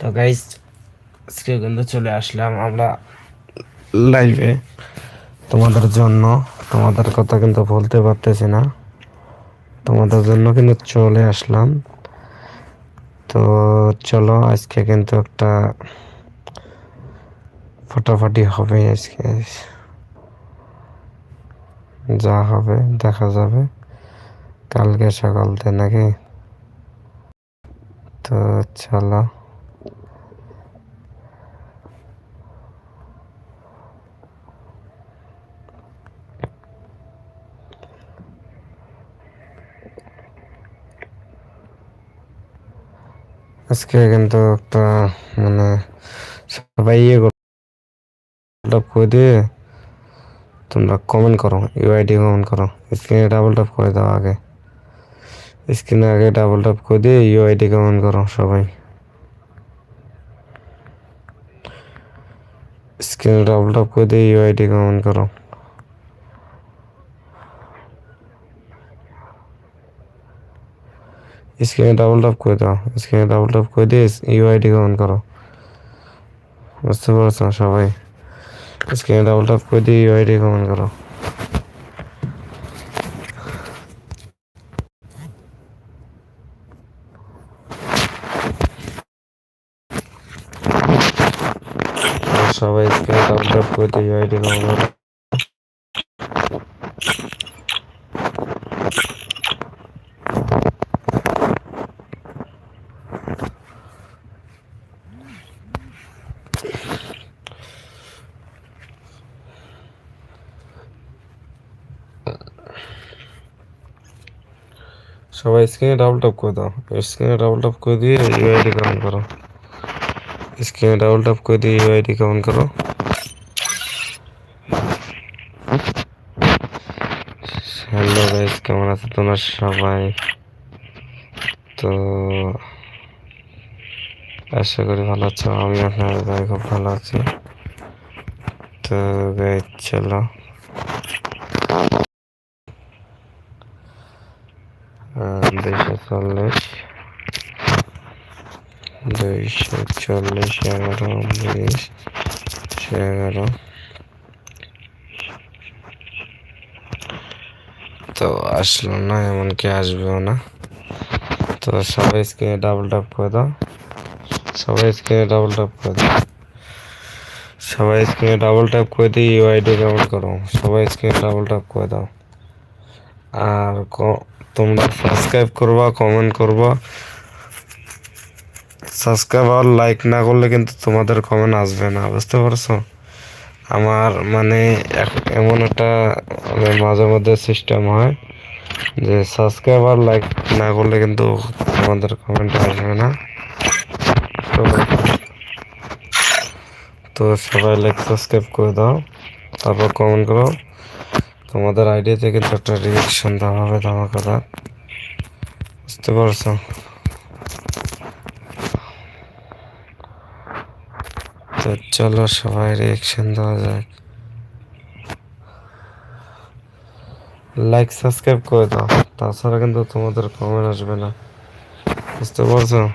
তো গাইজ আজকে কিন্তু চলে আসলাম আমরা লাইভে তোমাদের জন্য, তোমাদের কথা কিন্তু বলতে পারতেছি না। তোমাদের জন্য কিন্তু চলে আসলাম। তো চলো, আজকে কিন্তু একটা ফাটাফাটি হবে আজকে। যা হবে, দেখা যাবে। কালকে সকালতে নাকি? তো চলো। আজকে কিন্তু একটা মানে সবাই ইয়ে টপ করে দিয়ে তোমরা কমেন্ট করো ইউআইডি কমেন্ট করো। স্ক্রিনে ডাবল টপ করে দাও আগে। স্ক্রিনে আগে ডাবল টপ করে দিয়ে ইউআইডি কমেন্ট করো সবাই। স্ক্রিনে ডাবল টপ করে দিয়ে ইউআইডি কমেন্ট করো। স্ক্রিনে ডাবল টপ করে দাও। স্ক্রিনে ডাবল টপ করে দিয়ে ইউআইডি কমেন্ট করো। বুঝতে পারছ সবাই? স্ক্রিনে ডাবল টপ করে দিয়ে ইউআইডি কমেন্ট করো। আর সবাই স্ক্রিনে ডাবল টপ করে দিয়ে ইউআইডি কমেন্ট করো। সবাই স্ক্রিনে ডাবল টপ করে দাও। স্ক্রিনে ডাবল টপ করে দিয়ে ইউআইডি কমেন্ট করো। স্ক্রিনে ডাবল টপ করে দিয়ে ইউআইডি কমেন্ট করো। হ্যালো গাইস কেমন আছো তোমরা সবাই? তো আশা করি ভালো আছো আমি আপনার ভাই খুব ভালো আছি। তো গাইস চলো। চল্লিশ, এগারো বিশ এগারো। তো আসলো না, এমনকি আসবেও না। তো সবাই স্ক্রিনে ডাবল ট্যাপ করে দাও। সবাই স্ক্রিনে ডাবল ট্যাপ করে দাও। সবাই স্ক্রিনে ডাবল ট্যাপ করে দিয়ে ইউআইডি ডাউনলোড করো। সবাই স্ক্রিনে ডাবল ট্যাপ করে দাও। আর তোমরা সাবস্ক্রাইব করবা কমেন্ট করবা। সাবস্ক্রাইব আর লাইক না করলে কিন্তু তোমাদের কমেন্ট আসবে না, বুঝতে পারছ? আমার মানে এমন একটা মানে মাঝে মধ্যে সিস্টেম হয় যে সাবস্ক্রাইব আর লাইক না করলে কিন্তু তোমাদের কমেন্ট আসবে না। তো তো সবাই লাইক সাবস্ক্রাইব করে দাও, তারপর কমেন্ট করো। তোমাদের আইডিয়াতে কিন্তু একটা রিয়েকশন দেওয়া হবে ধামাকাদার বুঝতে পারছ? তো চলো সবাই রিয়েকশন দেওয়া যাক। লাইক সাবস্ক্রাইব করে দাও। তাছাড়া কিন্তু তোমাদের কমেন্ট আসবে না। বুঝতে পারছ তো-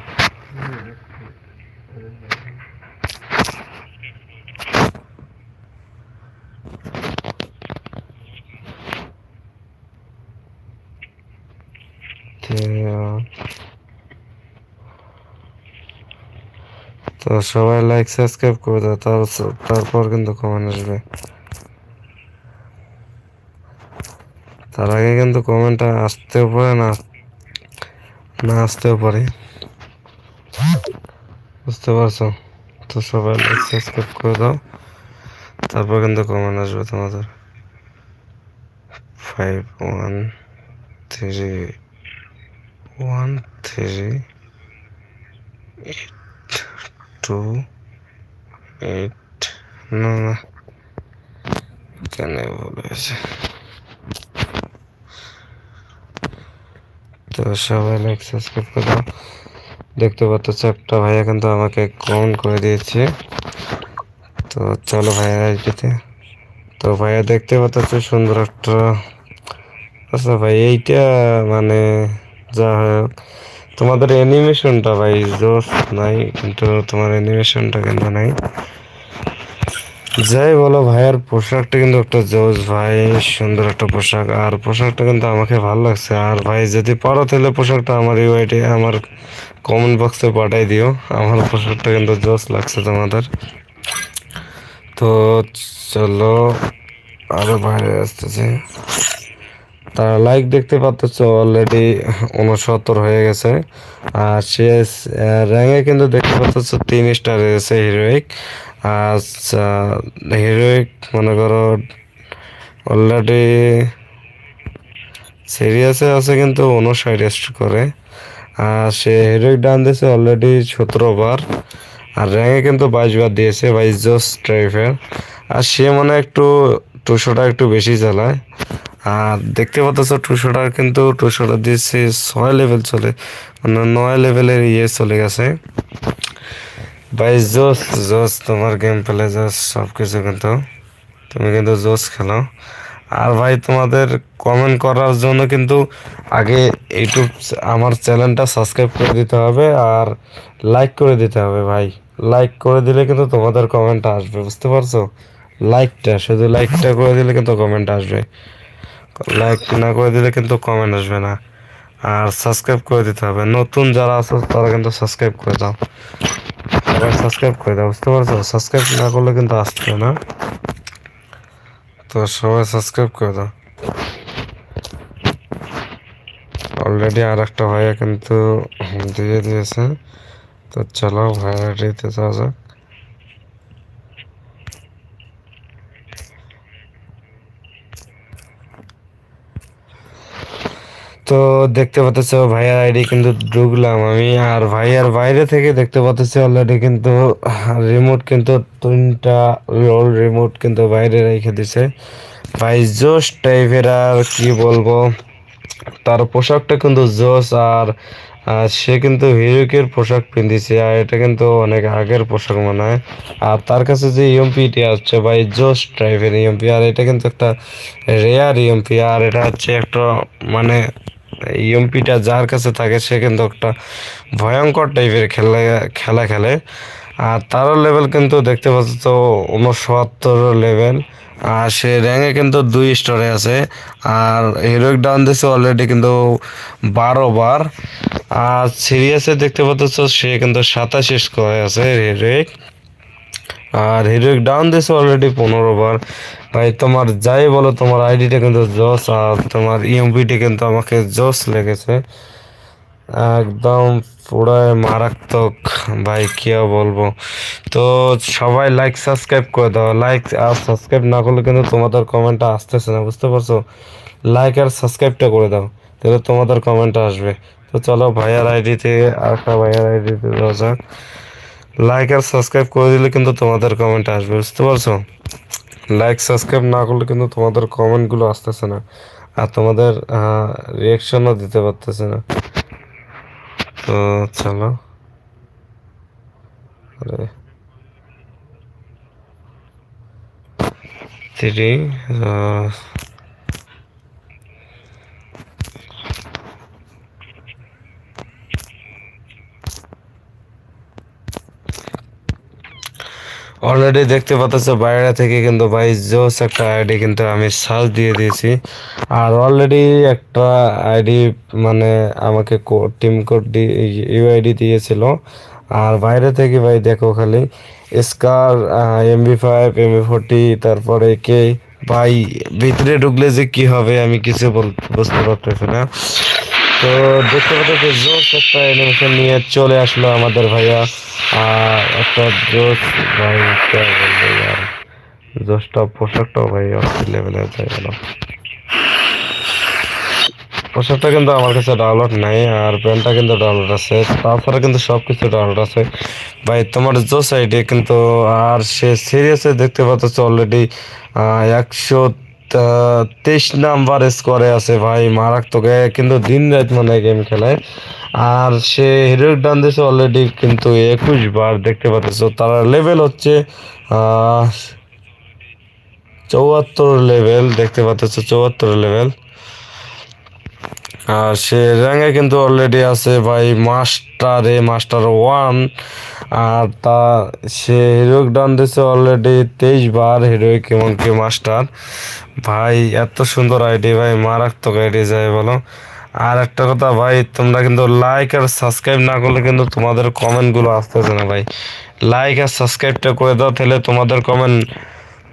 তো সবাই লাইক সাবস্ক্রাইব করে দাও, তার- তারপর কিন্তু কমেন্ট আসবে। তার আগে কিন্তু কমেন্টটা আসতেও পারে না না আসতেও পারে। বুঝতে পারছ? তো সবাই লাইক সাবস্ক্রাইব করে দাও, তারপর কিন্তু কমেন্ট আসবে তোমাদের। Five one three one three eight two eight না না কেন ভুল তো সবাই লাইক সাবস্ক্রাইব করে দাও। দেখতে পাচ্ছ একটা ভাইয়া কিন্তু আমাকে কমেন্ট করে দিয়েছে। তো চলো ভাইয়া আইডিতে। তো ভাইয়া দেখতে পাচ্ছ সুন্দর একটা আচ্ছা ভাই, এইটা মানে যা হোক তোমাদের অ্যানিমেশনটা ভাই জোস নাই, কিন্তু তোমার অ্যানিমেশনটা কিন্তু নাই। যাই বলো ভাইয়ার পোশাকটা কিন্তু একটা জোস ভাই, সুন্দর একটা পোশাক। আর পোশাকটা কিন্তু আমাকে ভালো লাগছে। আর ভাই, যদি পারো তাহলে পোশাকটা আমার ইউআইটি আমার কমেন্ট বক্সে পাঠাই দিও। আমার পোশাকটা কিন্তু জোস লাগছে তোমাদের। তো চলো, আরও বাইরে আসতেছে। তারা লাইক দেখতে পাচ্ছ অলরেডি উনসত্তর হয়ে গেছে। আর সে র্যাঙ্কে কিন্তু দেখতে পাচ্ছ তিন স্টার এসেছে হিরোইক আচ্ছা হিরোইক মনে করো অলরেডি সিরিয়াসে আছে কিন্তু উনষাট করে আর সে হিরোইক ডান দিয়েছে অলরেডি সতেরো বার। আর র্যাঙ্কে কিন্তু বাইশ বার দিয়েছে বাইশ জোস ট্রাইফের আর সে মানে একটু টুশোটা একটু বেশি চালায়। আর দেখতে পাচ্ছ টুশোটা কিন্তু টুশোটা দিয়েছে ছয় লেভেল চলে মানে নয় লেভেলের ইয়ে চলে গেছে। ভাই জোস জোস তোমার গেম প্লে জোস সব কিছু কিন্তু তুমি কিন্তু জোস খেলো। আর ভাই, তোমাদের কমেন্ট করার জন্য কিন্তু আগে ইউটিউব আমার চ্যানেলটা সাবস্ক্রাইব করে দিতে হবে আর লাইক করে দিতে হবে ভাই। লাইক করে দিলে কিন্তু তোমাদের কমেন্টটা আসবে, বুঝতে পারছ? লাইকটা শুধু লাইকটা করে দিলে কিন্তু কমেন্ট আসবে। লাইক না করে দিলে কিন্তু কমেন্ট আসবে না। আর সাবস্ক্রাইব করে দিতে হবে। নতুন যারা আছে, তারা কিন্তু সাবস্ক্রাইব করে দাও। সাবস্ক্রাইব করে দাও, বুঝতে পারছ? সাবস্ক্রাইব না করলে কিন্তু আসবে না। তো সবাই সাবস্ক্রাইব করে দাও। অলরেডি আর একটা ভাইয়া কিন্তু দিয়ে দিয়েছে। তো চলো ভাইয়া দিতে যাওয়া যাক। তো দেখতে পাচ্ছ ভাইয়ার আইডি কিন্তু ঢুকলাম আমি। আর ভাইয়ার বাইরে থেকে দেখতে পাচ্ছি অলরেডি কিন্তু রিমোট কিন্তু তিনটা রোল রিমোট কিন্তু বাইরে রেখে দিছে। ভাই জোস টাইপের আর কি বলব, তার পোশাকটা কিন্তু জোস আর সে কিন্তু হিরোকের পোশাক পিন্ধিছে, আর এটা কিন্তু অনেক আগের পোশাক মনে হয়। আর তার কাছে যে ইএমপিটি আসছে, ভাই জোস টাইপের ইএমপি আর এটা কিন্তু একটা রেয়ার ইএমপি আর এটা হচ্ছে একটা মানে ইএমপিটা যার কাছে থাকে, সে কিন্তু একটা ভয়ঙ্কর টাইপের খেলা খেলা খেলে। আর তারও লেভেল কিন্তু দেখতে পাচ্ছ তো উনসত্তর লেভেল আর সে র্যাঙ্কে কিন্তু দুই স্টোরে আছে। আর হিরোইক ডাউন দিয়েছে অলরেডি কিন্তু বারো বার। আর সিরিয়াসে দেখতে পাচ্ছ সে কিন্তু সাতাশি স্কোরে আছে হিরোইক আর হিরোইক ডাউন দিয়েছে অলরেডি পনেরো বার। ভাই, তোমার যাই বলো, তোমার আইডিটা কিন্তু জস আর তোমার ইএমপিটি কিন্তু আমাকে জস লেগেছে। একদম পুরাই মারাত্মক, ভাই, কি বলব। তো সবাই লাইক সাবস্ক্রাইব করে দাও। লাইক আর সাবস্ক্রাইব না করলে কিন্তু তোমাদের কমেন্টটা আসতেছে না, বুঝতে পারছ? লাইক আর সাবস্ক্রাইবটা করে দাও, তাহলে তোমাদের কমেন্টটা আসবে। তো চলো, ভাইয়ার আইডিতে আরেকটা ভাইয়ার আইডিতে দেওয়া যাক। লাইক আর সাবস্ক্রাইব করে দিলে কিন্তু তোমাদের কমেন্ট আসবে, বুঝতে পারছ? লাইক সাবস্ক্রাইব না করলে কিন্তু তোমাদের কমেন্টগুলো আসতেছে না। আর তোমাদের রিয়াকশনও দিতে পারতেছে না। তো চলো। আরে। থ্রি অলরেডি দেখতে পাচ্ছ, বাইরে থেকে কিন্তু ভাই জোস একটা আইডি কিন্তু আমি সার্চ দিয়ে দিয়েছি। আর অলরেডি একটা আইডি মানে আমাকে টিম কোড ইউআইডি দিয়েছিল। আর বাইরে থেকে ভাই দেখো খালি scar MB five MB forty তারপরে কে ভাই ভিতরে ঢুকলে যে কি হবে আমি কিছু বুঝতে পারতেছি না। তো দেখতে পাচ্ছি জোস একটা অ্যানিমেশন নিয়ে চলে আসলো আমাদের ভাইয়া। আর একটা জোস ভাই আর? জোসটা পোশাকটাও ভাই অস্থির লেভেলের হয়ে গেল। পোশাকটা কিন্তু আমার কাছে ডাউনলোড নাই, আর প্যান্টটা কিন্তু ডাউনলোড আছে তাছাড়া কিন্তু সব কিছু ডাউনলোড আছে। ভাই, তোমার জোস আইডি কিন্তু আর সে সিরিয়াসে দেখতে পাচ্ছ অলরেডি একশো তেইশ নাম্বার স্কোরে আছে ভাই, মারাত্মক। কিন্তু দিন রাত মানে গেম খেলায় আর সে হিরোইক ডান দিয়েছে অলরেডি কিন্তু একুশ বার দেখতে পাচ্ছ, তার লেভেল হচ্ছে চৌয়াত্তর লেভেল দেখতে পাচ্ছ চৌয়াত্তর লেভেল আর সে র্যাঙ্কে কিন্তু অলরেডি আছে ভাই মাস্টার এ মাস্টার ওয়ান আর তা সে হিরোইক ডান দিছে অলরেডি তেইশ বার হিরোইক এমনকি মাস্টার ভাই, এত সুন্দর আইডি ভাই, মারাত্মক আইডি যায় বলো। আর একটা কথা ভাই, তোমরা কিন্তু লাইক আর সাবস্ক্রাইব না করলে কিন্তু তোমাদের কমেন্টগুলো আসতেছে না ভাই। লাইক আর সাবস্ক্রাইবটা করে দাও, তাহলে তোমাদের কমেন্ট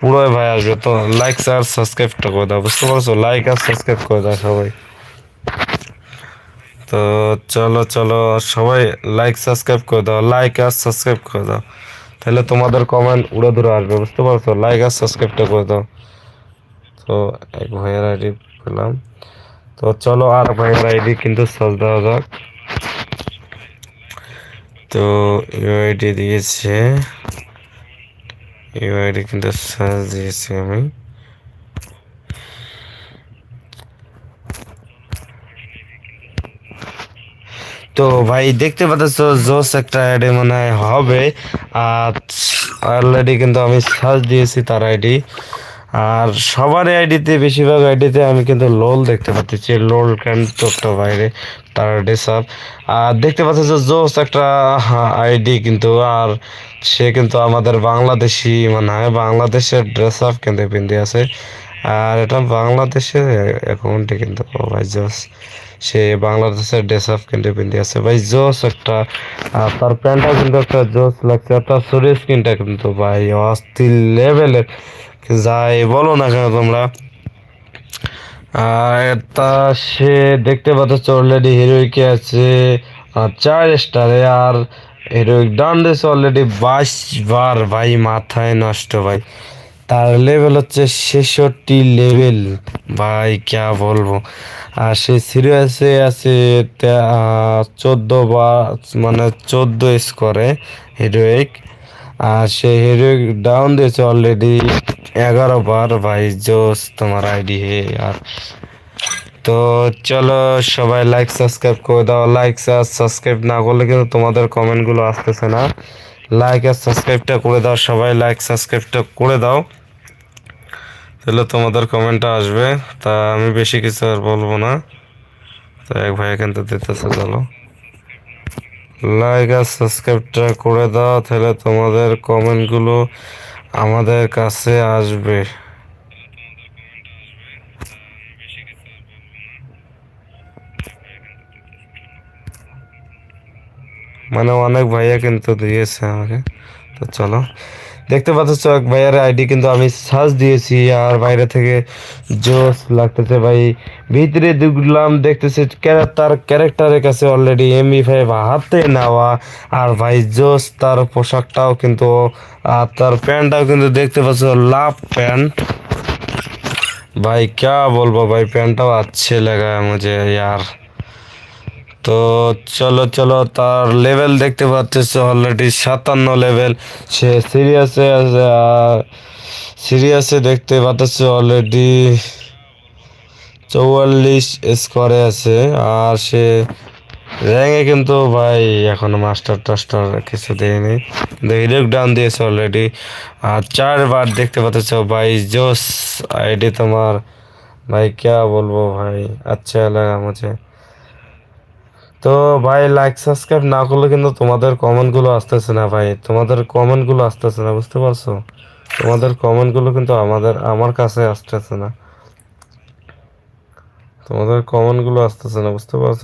পুরোই ভাই আসবে। তো লাইক আর সাবস্ক্রাইবটা করে দাও, বুঝতে পারছ? লাইক আর সাবস্ক্রাইব করে দাও সবাই। তো চলো চলো, সবাই লাইক সাবস্ক্রাইব করে দাও লাইক আর সাবস্ক্রাইব করে দাও। তাহলে তোমাদের কমেন্ট উড়ে দূরে আসবে, বুঝতে পারছ? লাইক আর সাবস্ক্রাইবটা করে দাও। তো এক ভাইয়ের আইডি পেলাম। তো চলো আর ভাইয়ের আইডি কিন্তু সার্চ দেওয়া যাক। তো ইউআইডি দিয়েছে। ইউআইডি কিন্তু সার্চ দিয়েছি আমি। তো ভাই, দেখতে পাচ্ছ জোস একটা আইডি মনে হয় হবে। আর অলরেডি কিন্তু আমি সার্চ দিয়েছি তার আইডি। আর সবার আইডিতে, বেশিরভাগ আইডিতে আমি কিন্তু লোল দেখতে পাচ্ছি। লোল ক্যান্টটা বাইরে তার ড্রেস আপ আর দেখতে পাচ্ছি জোস একটা আইডি কিন্তু, আর সে কিন্তু আমাদের বাংলাদেশি মানে হয় বাংলাদেশের ড্রেস আপ কিন্তু পিন্ধে আছে। আর এটা বাংলাদেশের অ্যাকাউন্টে কিন্তু ভাই জোস সে বাংলাদেশের ড্রেস আপ কিন্তু পিন্ধে আছে। ভাই জোস একটা আর তার প্যান্টটা কিন্তু একটা জোস লাগছে। আর তার শরীর স্কিনটা কিন্তু ভাই অস্থির লেভেলের। যাই বলো না কেন তোমরা। আর তা সে দেখতে পাচ্ছ অলরেডি হিরোইকে আছে আহ, চার স্টারে আর হিরোইক ডান দিয়েছে অলরেডি বাইশ বার। ভাই মাথায় নষ্ট ভাই। তার লেভেল হচ্ছে ছেষট্টি লেভেল ভাই, ক্যা বলব? আর সে সিরিয়াসে আছে চোদ্দ বা মানে চোদ্দ স্কোরে হিরোইক আর সে হিরোইক ডাউন দিয়েছে অলরেডি এগারো বার। ভাই, জোস, তোমার আইডি হে, আর তো চলো সবাই লাইক সাবস্ক্রাইব করে দাও। লাইক আর সাবস্ক্রাইব না করলে কিন্তু তোমাদের কমেন্টগুলো আসতেছে না। লাইক আর সাবস্ক্রাইবটা করে দাও। সবাই লাইক সাবস্ক্রাইবটা করে দাও। তাহলে তোমাদের কমেন্টটা আসবে। তা আমি বেশি কিছু আর বলব না। তো এক ভাই এখান থেকে দিতেছে, চলো। লাইক আর সাবস্ক্রাইবটা করে দাও, তাহলে তোমাদের কমেন্টগুলো আমাদের কাছে আসবে। মানে অনেক ভাইয়া কিন্তু দিয়েছে আমাকে। তো চলো। দেখতে পাচ্ছ এক ভাইয়ার আইডি কিন্তু আমি সার্চ দিয়েছি আর বাইরে থেকে জোস লাগতেছে ভাই ভিতরে দেখলাম দেখতেছে ক্যারা- তার ক্যারেক্টারের কাছে অলরেডি এমবি ফাইভ হাতে নেওয়া আর ভাই জোস তার পোশাকটাও কিন্তু আর তার প্যান্টটাও কিন্তু দেখতে পাচ্ছ লাভ প্যান্ট भाई क्या बोलबो भाई প্যান্টটাও अच्छे लगा है मुझे यार তো চলো চলো, তার লেভেল দেখতে পাচ্ছিস অলরেডি সাতান্ন লেভেল সে সিরিয়াসে আছে, আর সিরিয়াসে দেখতে পাচ্ছ অলরেডি চৌয়াল্লিশ স্কোরে আছে, আর সে র্যাঙ্কে কিন্তু ভাই এখনও মাস্টার টাস্টার কিছু দেয়নি। কিন্তু হিরোক ডাউন দিয়েছে অলরেডি আর চারবার দেখতে পাচ্ছ ভাই, জোস আইডি তোমার। ভাই क्या বলব ভাই? আচ্ছা লাগা মুঝে তো ভাই লাইক সাবস্ক্রাইব না করলে কিন্তু তোমাদের কমেন্টগুলো আসতেছে না ভাই। তোমাদের কমেন্টগুলো আসতেছে না, বুঝতে পারছ? তোমাদের কমেন্টগুলো কিন্তু আমাদের, আমার কাছে আসতেছে না। তোমাদের কমেন্টগুলো আসতেছে না, বুঝতে পারছ?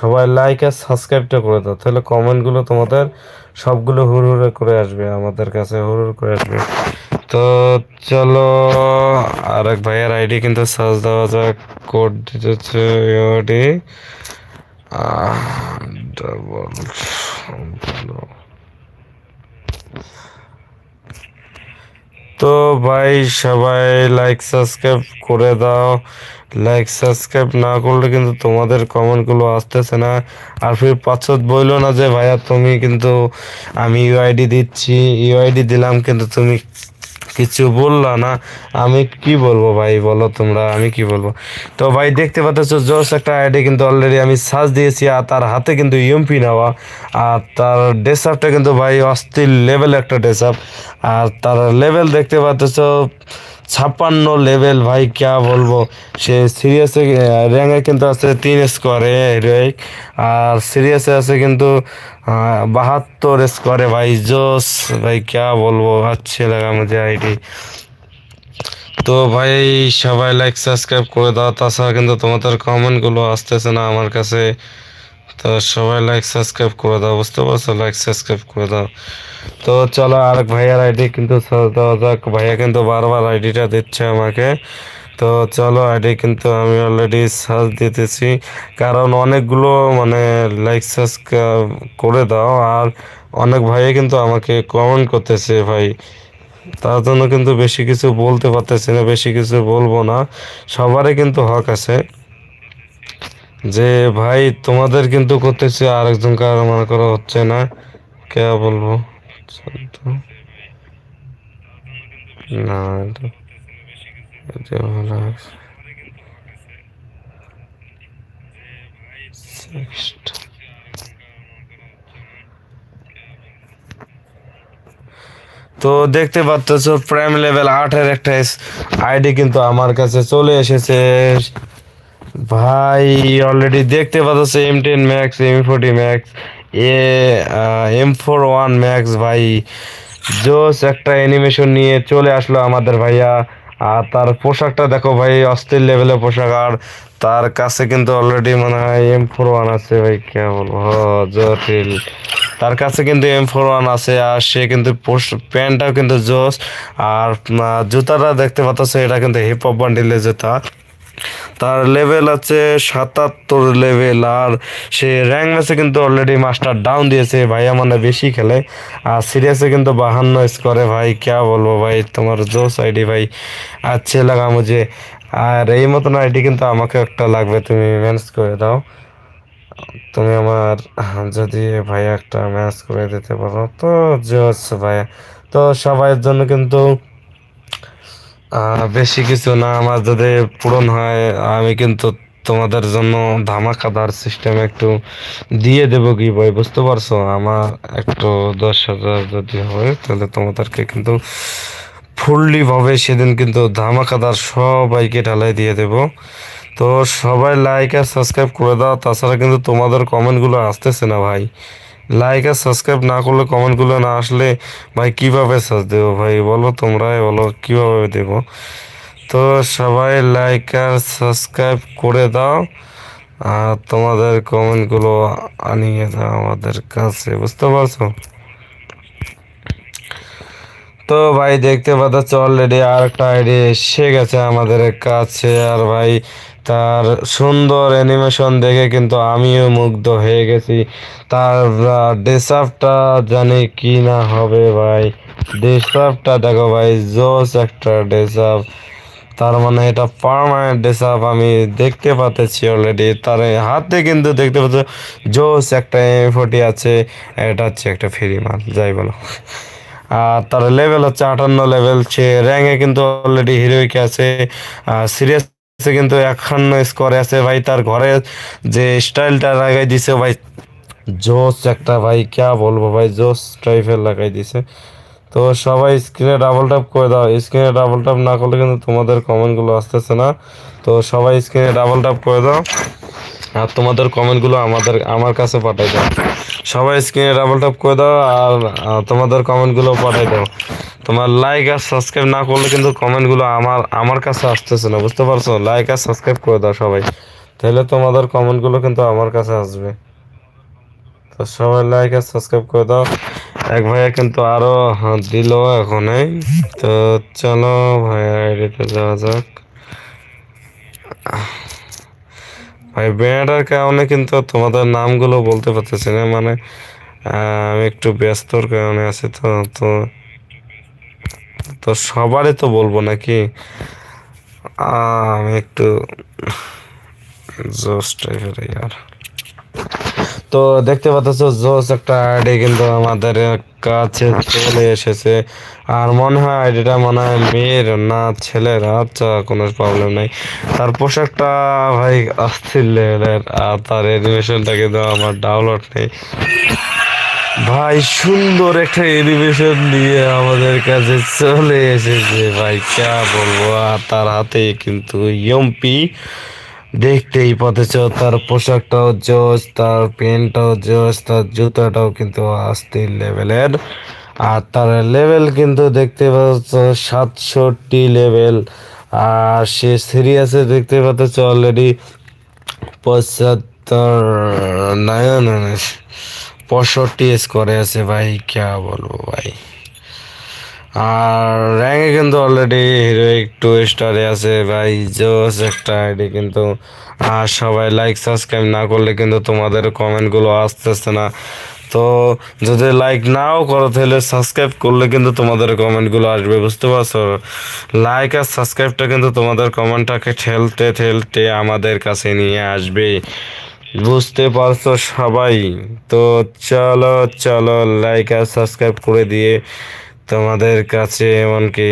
সবাই লাইক আর সাবস্ক্রাইবটা করে দাও, তাহলে কমেন্টগুলো তোমাদের সবগুলো হুড় হুড়ে করে আসবে, আমাদের কাছে হুড় হুড় করে আসবে। তো চলো, আরেক ভাইয়ের আইডি কিন্তু সার্চ দেওয়া যাক কোড দিতেছে ইউডি ডাবল তো ভাই, সবাই লাইক সাবস্ক্রাইব করে দাও। লাইক সাবস্ক্রাইব না করলে কিন্তু তোমাদের কমেন্টগুলো আসতেছে না। আর ফির পাঁচশো বইলো না যে, ভাইয়া, তুমি কিন্তু, আমি ইউআইডি দিচ্ছি। ইউআইডি দিলাম, কিন্তু তুমি কিছু বলল না। আমি কি বলব ভাই? বলো তোমরা, আমি কি বলব? তো ভাই, দেখতে পাচ্ছ, জোস একটা আইডি কিন্তু অলরেডি আমি সার্চ দিয়েছি আর তার হাতে কিন্তু ইউমপি নেওয়া। আর তার ড্রেস আপটা কিন্তু ভাই অস্থির লেভেল একটা ড্রেস আর তার লেভেল দেখতে পাচ্ছ ছাপ্পান্ন লেভেল ভাই, ক্যা বলব? সে সিরিয়াসে র্যাঙ্কে কিন্তু আছে তিন স্কোয়ারে রেক আর সিরিয়াসে আছে কিন্তু বাহাত্তর স্কোয়ারে ভাই, জোস, ভাই, ক্যা বলব? আচ্ছে, লাগা মধ্যে আইডি। তো, ভাই, সবাই লাইক সাবস্ক্রাইব করে দাও। তাছাড়া কিন্তু তোমাদের কমেন্টগুলো আসতেছে না আমার কাছে। তো সবাই লাইক সাবস্ক্রাইব করে দাও, বুঝতে পারছ? লাইক সাবস্ক্রাইব করে দাও। তো চলো আরেক ভাইয়ার আইডি কিন্তু ভাইয়া কিন্তু বারবার আইডিটা দিচ্ছে আমাকে। তো চলো আইডি কিন্তু আমি অলরেডি সার্চ দিতেছি। কারণ অনেকগুলো মানে লাইক সাবস্ক্রাইব করে দাও। আর অনেক ভাইয়া কিন্তু আমাকে কমেন্ট করতেছে ভাই। তার জন্য কিন্তু বেশি কিছু বলতে পারতেছি না, বেশি কিছু বলব না। সবারই কিন্তু হক আছে। যে ভাই, তোমাদের কিন্তু করতেছে, আরেকজন কার মনে করা হচ্ছে না। কে বলব? না তো দেখতে পাচ্ছ প্রাইম লেভেল আটের একটা আইডি কিন্তু আমার কাছে চলে এসেছে। ভাই অলরেডি দেখতে পাচ্ছ M ten max M forty max A M four one max ভাই। জোস একটা অ্যানিমেশন নিয়ে চলে আসলো আমাদের ভাইয়া। আর তার পোশাকটা দেখো ভাই, অস্থির লেভেলের পোশাক। আর তার কাছে কিন্তু অলরেডি মনে হয় এম ফোর ওয়ান আছে ভাই, কে বলব? জটিল। তার কাছে কিন্তু এম ফোর ওয়ান আছে, আর সে কিন্তু প্যান্টটাও কিন্তু জোস। আর জুতাটা দেখতে পাচ্ছ, এটা কিন্তু হিপ হপ বান্ডিলের জুতা। তার লেভেল আছে সাতাত্তর লেভেল আর সে র্যাঙ্ক ম্যাচে কিন্তু অলরেডি মাস্টার ডাউন দিয়েছে, ভাইয়া মানে বেশি খেলে। আর সিরিয়াসে কিন্তু বাহান্ন স্কোরে ভাই, ক্যা বলব ভাই, তোমার জোস আইডি, ভাই আচ্ছে লাগা মুঝে আর এই মতন আইডি কিন্তু আমাকে একটা লাগবে, তুমি ম্যানেজ করে দাও। তুমি আমার, যদি ভাইয়া একটা ম্যানেজ করে দিতে পারো, তো জোস ভাইয়া। তো সবাইয়ের জন্য কিন্তু বেশি কিছু না, আমার যদি পূরণ হয়, আমি কিন্তু তোমাদের জন্য ধামাকাদার সিস্টেম একটু দিয়ে দেবো কি ভাই, বুঝতে পারছ? আমার একটু দশ হাজার যদি হয়, তাহলে তোমাদেরকে কিন্তু ফুললি ভাবে সেদিন কিন্তু ধামাকাদার সবাইকে ঢালাই দিয়ে দেবো। তো সবাই লাইক আর সাবস্ক্রাইব করে দাও, তাছাড়া কিন্তু তোমাদের কমেন্টগুলো আসতেছে না ভাই। লাইক আর সাবস্ক্রাইব না করলে কমেন্টগুলো না আসলে ভাই কীভাবে সার্চ দেবো ভাই? বলো তোমরাই, বলো কীভাবে দেবো? তো সবাই লাইক আর সাবস্ক্রাইব করে দাও। আর তোমাদের কমেন্টগুলো আনিয়ে দাও আমাদের কাছে, বুঝতে পারছ? তো ভাই দেখতে পাচ্ছ অলরেডি আর একটা আইডি এসে গেছে আমাদের কাছে। আর ভাই তার সুন্দর অ্যানিমেশন দেখে কিন্তু আমিও মুগ্ধ হয়ে গেছি। তার ডেসাপটা জানি কি না হবে ভাই। ডেসাপটা দেখো ভাই জোস একটা ডেসাপ তার মানে এটা পার্মানেন্ট ডেসাপ আমি দেখতে পাচ্ছি অলরেডি তার হাতে কিন্তু দেখতে পাচ্ছ জোস একটা এম ফোর্টি আছে, এটা হচ্ছে একটা ফ্রি মাল, যাই বলো। আর তার লেভেল হচ্ছে আটান্ন লেভেল সে র্যাঙ্কে কিন্তু অলরেডি হিরোইকে আছে। সিরিয়াসে কিন্তু একান্ন স্কোরে আছে। ভাই, তার ঘরে যে স্টাইলটা লাগাই দিছে, ভাই, জোস একটা, ভাই, ক্যা বলব, ভাই, জোস টাইপের লাগাই দিছে। তো সবাই স্ক্রিনে ডাবল ট্যাপ করে দাও। স্ক্রিনে ডাবল ট্যাপ না করলে কিন্তু তোমাদের কমেন্টগুলো আসতেছে না। তো সবাই স্ক্রিনে ডাবল ট্যাপ করে দাও। আর তোমাদের কমেন্টগুলো আমাদের, আমার কাছে পাঠাই দাও। সবাই স্ক্রিনে ডাবল ট্যাপ করে দাও আর তোমাদের কমেন্টগুলো পাঠাই দাও। তোমার লাইক আর সাবস্ক্রাইব না করলে কিন্তু কমেন্টগুলো আমার আমার কাছে আসতেছে না, বুঝতে পারছ? লাইক আর সাবস্ক্রাইব করে দাও সবাই। তাহলে তোমাদের কমেন্টগুলো কিন্তু আমার কাছে আসবে। তো সবাই লাইক আর সাবস্ক্রাইব করে দাও। এক ভাইয়া কিন্তু আরও দিল এখনই তো চলো ভাইয়া আইডিতে যাওয়া যাক। ভাই বেড়াটার কারণে কিন্তু তোমাদের নামগুলো বলতে পারতেছি না। মানে আমি একটু ব্যস্তর কারণে আছি তো তো তো সবারই তো বলব নাকি? আমি একটু জোস্ট টাইপের ইয়ার। তো দেখতে পাচ্ছ, জোস একটা আইডি কিন্তু আমাদের কাছে চলে এসেছে। আর মনে হয় আইডিটা মনে হয় মেয়ের না ছেলের আচ্ছা কোনো প্রবলেম নাই। তার পোশাকটা ভাই অস্থির লেভেলের আর তার অ্যানিমেশনটা কিন্তু আমার ডাউনলোড নেই। ভাই, সুন্দর একটা এনিমেশন নিয়ে আমাদের কাছে চলে এসেছে। ভাই, ক্যা বলব? আর তার হাতে কিন্তু ইয়ম্পি দেখতেই পাচ্ছ তার পোশাকটাও জোস তার পেনটাও জোস তার জুতাটাও কিন্তু আস্তে লেভেলের। আর তার লেভেল কিন্তু দেখতে পাচ্ছ সাতষট্টি লেভেল। আর সে সিরিয়াসে দেখতে পাচ্ছ অলরেডি পঁচাত্তর নয়ন পঁয়ষট্টি স্কোরে আছে ভাই, ক্যা বলব ভাই? আর র্যাঙ্কে কিন্তু অলরেডি হিরোইক টু স্টারে আছে ভাই, জোস একটা আইডি কিন্তু। আর সবাই লাইক সাবস্ক্রাইব না করলে কিন্তু তোমাদের কমেন্টগুলো আসতেছে না। তো যদি লাইক নাও করো তাহলে সাবস্ক্রাইব করলে কিন্তু তোমাদের কমেন্টগুলো আসবে, বুঝতে পারছ? লাইক আর সাবস্ক্রাইবটা কিন্তু তোমাদের কমেন্টটাকে ঠেলতে ঠেলতে আমাদের কাছে নিয়ে আসবে। বুঝতে পারছ সবাই? তো চলো চলো লাইক আর সাবস্ক্রাইব করে দিয়ে তোমাদের কাছে, এমনকি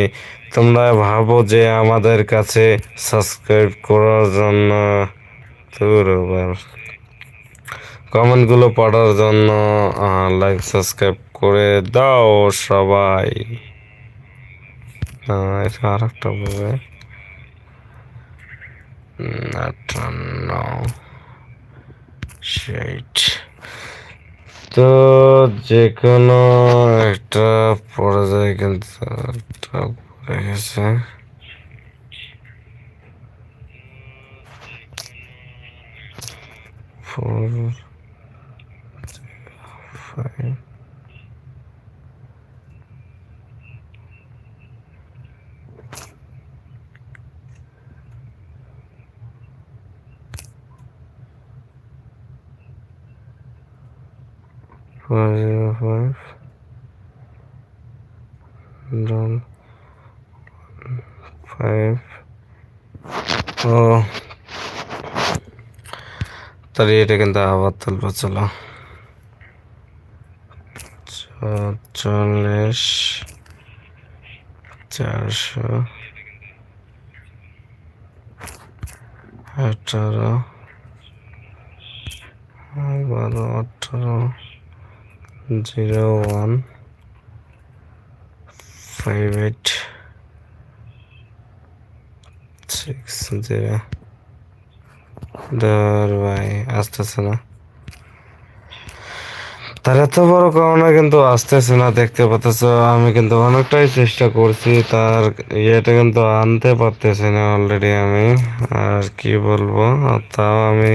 তোমরা ভাবো যে আমাদের কাছে সাবস্ক্রাইব করার জন্য কমেন্টগুলো পড়ার জন্য লাইক সাবস্ক্রাইব করে দাও সবাই। আর একটা বলবে ষাট তো যে কোনো একটা পড়া যায় কিন্তু একটা পড়ে গেছে। Four, five. Four zero five. Five. Oh. তাহলে এটা কিন্তু আবার তুলবো চলো চল্লিশ চারশো আঠারো বারো আঠারো zero one five eight six zero ধর ভাই, আসতেছে না। তার এত বড় করোনা কিন্তু আসতেছে না, দেখতে পাচ্ছ আমি কিন্তু অনেকটাই চেষ্টা করছি, তার ইয়েটা কিন্তু আনতে পারতেছি না অলরেডি আমি। আর কি বলব? তাও আমি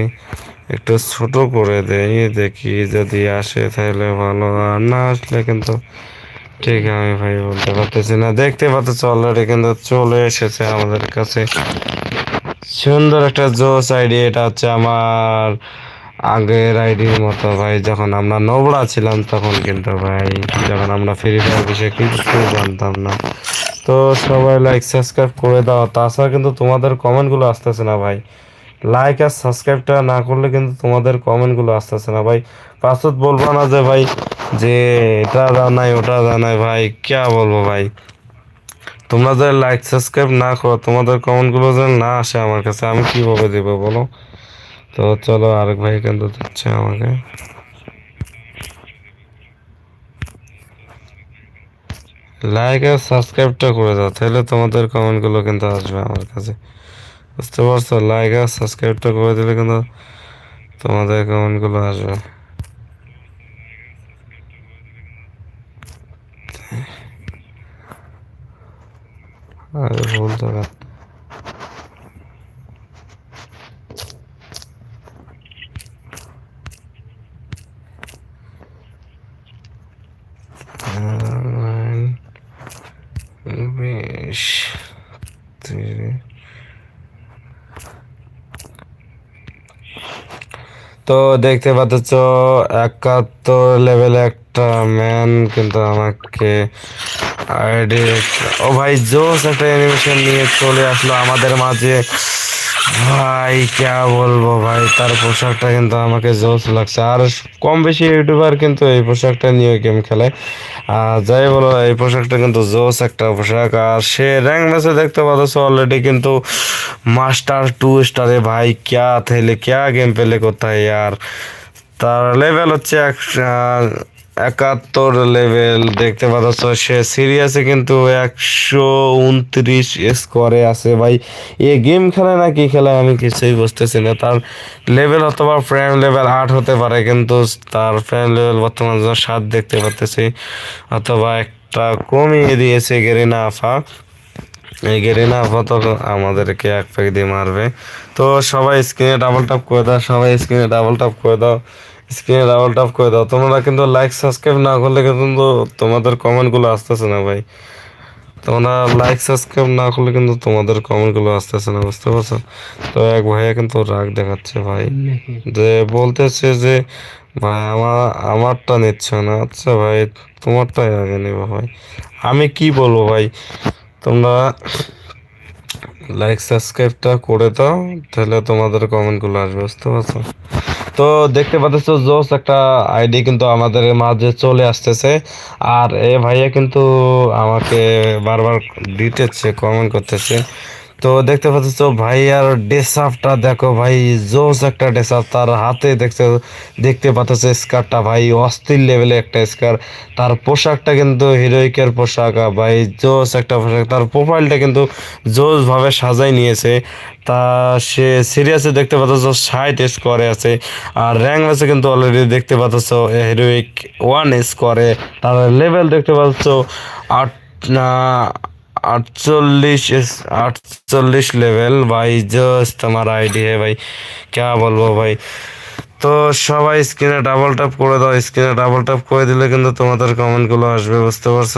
একটু ছোট করে দেই, দেখি যদি আসে তাহলে ভালো। আর না আসলে কিন্তু ঠিক আমি ভাই বলতে পারতেছি না। দেখতে পাচ্ছ অলরেডি কিন্তু চলে এসেছে আমাদের কাছে। সুন্দর একটা জোস আইডি এটা হচ্ছে আমার আগের আইডির মতো ভাই। যখন আমরা নোবড়া ছিলাম তখন কিন্তু ভাই, যখন আমরা ফ্রি ফায়ার বিষয়ে কিছু জানতাম না। তো সবাই লাইক সাবস্ক্রাইব করে দাও। তাছাড়া কিন্তু তোমাদের কমেন্টগুলো আসতেছে না ভাই। লাইক আর সাবস্ক্রাইবটা না করলে কিন্তু তোমাদের কমেন্টগুলো আসতেছে না ভাই। পাঁচত বলব না যে ভাই, যে এটা জানাই ওটা জানাই ভাই কে বলব ভাই? তোমরা যদি লাইক সাবস্ক্রাইব না করো, তোমাদের কমেন্টগুলো যেন না আসে আমার কাছে, আমি কীভাবে দেবো বলো? তো চলো আরেক ভাই কিন্তু দিচ্ছে আমাকে। লাইক আর সাবস্ক্রাইবটা করে দাও, তাহলে তোমাদের কমেন্টগুলো কিন্তু আসবে আমার কাছে। বুঝতে পারছ? লাইক আর সাবস্ক্রাইবটা করে দিলে কিন্তু তোমাদের কমেন্টগুলো আসবে। আরে ভুল জায়গা বেশ তো দেখতে পাচ্ছ, একাত্তর লেভেলে একটা ম্যান কিন্তু আমাকে ও ভাই জোস একটা অ্যানিমেশন নিয়ে চলে আসলো আমাদের মাঝে। ভাই কে বলব ভাই? তার পোশাকটা কিন্তু আমাকে জোস লাগছে। আর কম বেশি ইউটিউবার কিন্তু এই পোশাকটা নিয়ে গেম খেলে। আর যাই বলো, এই পোশাকটা কিন্তু জোস একটা পোশাক। আর সে র্যাঙ্ক ম্যাচে দেখতে পাচ্ছ অলরেডি কিন্তু মাস্টার টু স্টারে ভাই, ক্যা থেলে ক্যা গেম পেলে কোথায়? আর তার লেভেল হচ্ছে এক একাত্তর লেভেল দেখতে পাচ্ছ, সে সিরিয়াসে কিন্তু একশো উনত্রিশ স্কোরে আছে। ভাই, এ গেম খেলে না কি খেলে আমি কিছুই বুঝতেছি না। তার লেভেল অথবা ফ্রেম লেভেল আট হতে পারে, কিন্তু তার ফ্রেম লেভেল বর্তমান সাত দেখতে পাচ্তেছি অথবা একটা কমিয়ে দিয়েছে গেরিনা আফা এই গেরিনা আপাতত আমাদেরকে এক প্যাক দিয়ে মারবে। তো সবাই স্ক্রিনে ডাবল ট্যাপ করে দাও, সবাই স্ক্রিনে ডাবল ট্যাপ করে দাও। স্ক্রিনে ডাবল ট্যাপ করে দাও। তোমরা কিন্তু লাইক সাবস্ক্রাইব না করলে কিন্তু তোমাদের কমেন্টগুলো আসতেছে না ভাই। তোমরা লাইক সাবস্ক্রাইব না করলে কিন্তু তোমাদের কমেন্টগুলো আসতেছে না, বুঝতে পারছ? তো এক ভাইয়া কিন্তু রাগ দেখাচ্ছে ভাই। যে বলতেছে যে, ভাই আমার আমারটা নিচ্ছ না। আচ্ছা ভাই, তোমারটাই আগে নেব ভাই। আমি কি বলব ভাই? তোমরা লাইক সাবস্ক্রাইবটা করে দাও, তাহলে তোমাদের কমেন্টগুলো আসবে, বুঝতে পারছ? তো দেখতে পাচ্ছ জোস একটা আইডি কিন্তু আমাদের মাঝে চলে আসতেছে। আর এ ভাইয়া কিন্তু আমাকে বারবার দিতেছে কমেন্ট করতেছে। তো দেখতে পাচ্ছ ভাই আর ডেসাপটা দেখো ভাই, জোস একটা ডেসাপ তার হাতে দেখতে দেখতে পাচ্ছ স্কারটা ভাই, অস্থির লেভেলে একটা স্কার তার পোশাকটা কিন্তু হিরোইকের পোশাক ভাই জোস একটা পোশাক। তার প্রোফাইলটা কিন্তু জোস ভাবে সাজাই নিয়েছে। তা সে সিরিয়াসে দেখতে পাচ্ছ ষাট স্কোয়ারে আছে, আর র্যাঙ্ক আছে কিন্তু অলরেডি দেখতে পাচ্ছ হিরোইক ওয়ান স্কোয়ারে তার লেভেল দেখতে পাচ্ছ আট আটচল্লিশ আটচল্লিশ লেভেল ভাই জাস্ট তোমার है भाई क्या বলব, ভাই? তো সবাই স্ক্রিনে ডাবল ট্যাপ করে দাও। স্ক্রিনে ডাবল ট্যাপ করে দিলে কিন্তু তোমাদের কমেন্টগুলো আসবে, বুঝতে পারছ?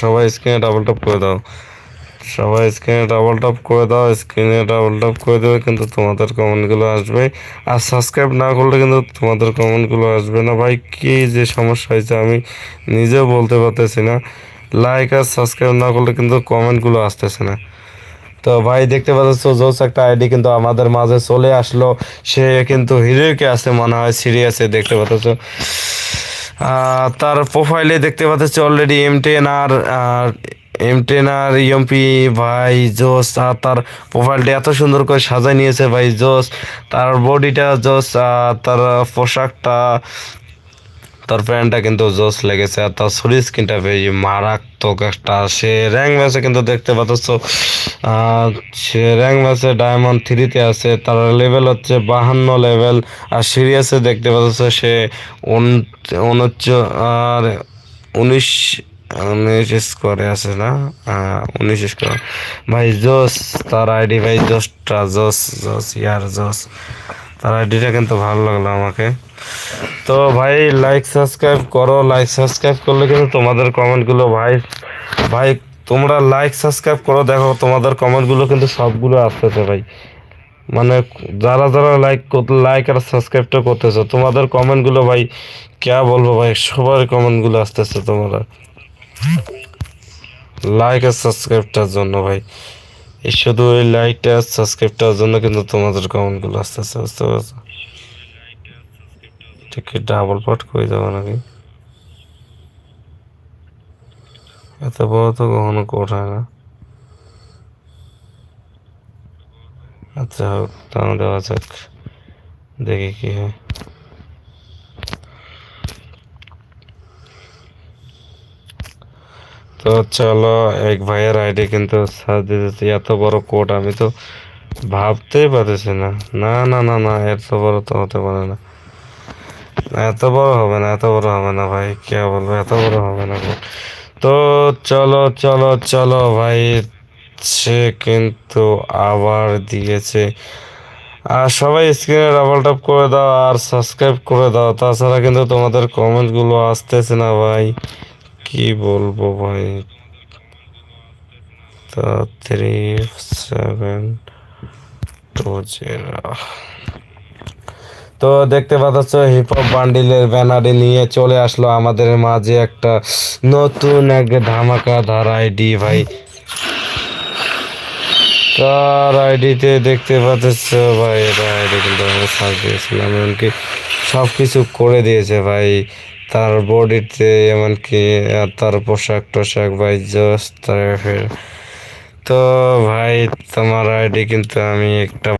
সবাই স্ক্রিনে ডাবল ট্যাপ করে দাও। সবাই স্ক্রিনে ডাবল ট্যাপ করে দাও স্ক্রিনে ডাবল ট্যাপ করে দেবে কিন্তু তোমাদের কমেন্টগুলো আসবে। আর সাবস্ক্রাইব না করলে কিন্তু তোমাদের কমেন্টগুলো আসবে না। ভাই, কি যে সমস্যা হয়েছে আমি নিজেও বলতে পারতেছি না। লাইক আর সাবস্ক্রাইব না করলে কিন্তু কমেন্টগুলো আসতেছে না। তো ভাই, দেখতে পাচ্ছ, জোস একটা আইডি কিন্তু আমাদের মাঝে চলে আসলো। সে কিন্তু হিরোকে আছে মনে হয়, সিরিয়াসে দেখতে পাচ্ছ। তার প্রোফাইলে দেখতে পাচ্ছি অলরেডি এম টেন আর এম টেন আর ইএমপি ভাই, জোস, আর তার প্রোফাইলটা এত সুন্দর করে সাজায় নিয়েছে, ভাই, জোস। তার বডিটা জোস, আর তার পোশাকটা, তার প্যান্টটা কিন্তু জোস লেগেছে, আর তার শরীর স্কিনটা বেশ মারাত্মক একটা। সে র্যাঙ্ক ম্যাচে কিন্তু দেখতে পাচ্ছ সে র্যাঙ্ক ম্যাচে ডায়মন্ড থ্রিতে আছে, তার লেভেল হচ্ছে বাহান্ন লেভেল আর সিরিয়াসে দেখতে পাচ্ছ সে উন- উনচ, আর উনিশ উনিশ স্কোয়ারে আছে না উনিশ স্কোয়ার ভাই, জোস, তার আইডি, ভাই, জোসটা, জোস জোস, ইয়ার জোস। তার আইডিটা কিন্তু ভালো লাগল আমাকে। তো ভাই লাইক সাবস্ক্রাইব করো। লাইক সাবস্ক্রাইব করলে কিন্তু তোমাদের কমেন্টগুলো ভাই ভাই, তোমরা লাইক সাবস্ক্রাইব করো। দেখো, তোমাদের কমেন্টগুলো কিন্তু সবগুলো আসতেছে ভাই। মানে যারা যারা লাইক লাইক আর সাবস্ক্রাইবটা করতেছো, তোমাদের কমেন্টগুলো ভাই কে বলব ভাই? সবার কমেন্টগুলো আসতেছে তোমরা লাইক আর সাবস্ক্রাইবটার জন্য ভাই। এই শুধু ওই লাইকটা আর সাবস্ক্রাইবটার জন্য কিন্তু তোমাদের কমেন্টগুলো আসতেছে, বুঝতে পারছ? ঠিক ডাবল পাট করে যাব নাকি? এত বড় তো কখনো কোট হয় না। আচ্ছা হোক তাও দেওয়া যাক। দেখি কি হয়। তো চলো এক ভাইয়ের আইডি কিন্তু সার্চ দিতেছি, এত বড় কোড আমি তো ভাবতেই পারতেছি না। না না না না, এত বড় তো হতে পারে না। এত বড় হবে না, এত বড় হবে না ভাই, কে বলব, এত বড় হবে না। তো চলো চলো চলো ভাই, সে কিন্তু আবার দিয়েছে। আর সবাই স্ক্রিনে ডাবল ট্যাপ করে দাও আর সাবস্ক্রাইব করে দাও, তাছাড়া কিন্তু তোমাদের কমেন্টগুলো আসতেছে না ভাই। কি বলব ভাই? থ্রি সেভেন টু জিরো তো দেখতে পাচ্ছ হিপ হপ বান্ডিলের ব্যানারে নিয়ে চলে আসলো আমাদের মাঝে একটা নতুন এক ধামাকাধার আইডি ভাই। তার আইডিতে দেখতে পাচ্ছ ভাই এটা আইডি কিন্তু আমি সার্চ দিয়েছিলাম, এমনকি সব কিছু করে দিয়েছে ভাই। তার বডিতে এমনকি তার পোশাক টোশাক ভাই জস্ত তো ভাই, তোমার আইডি কিন্তু আমি একটা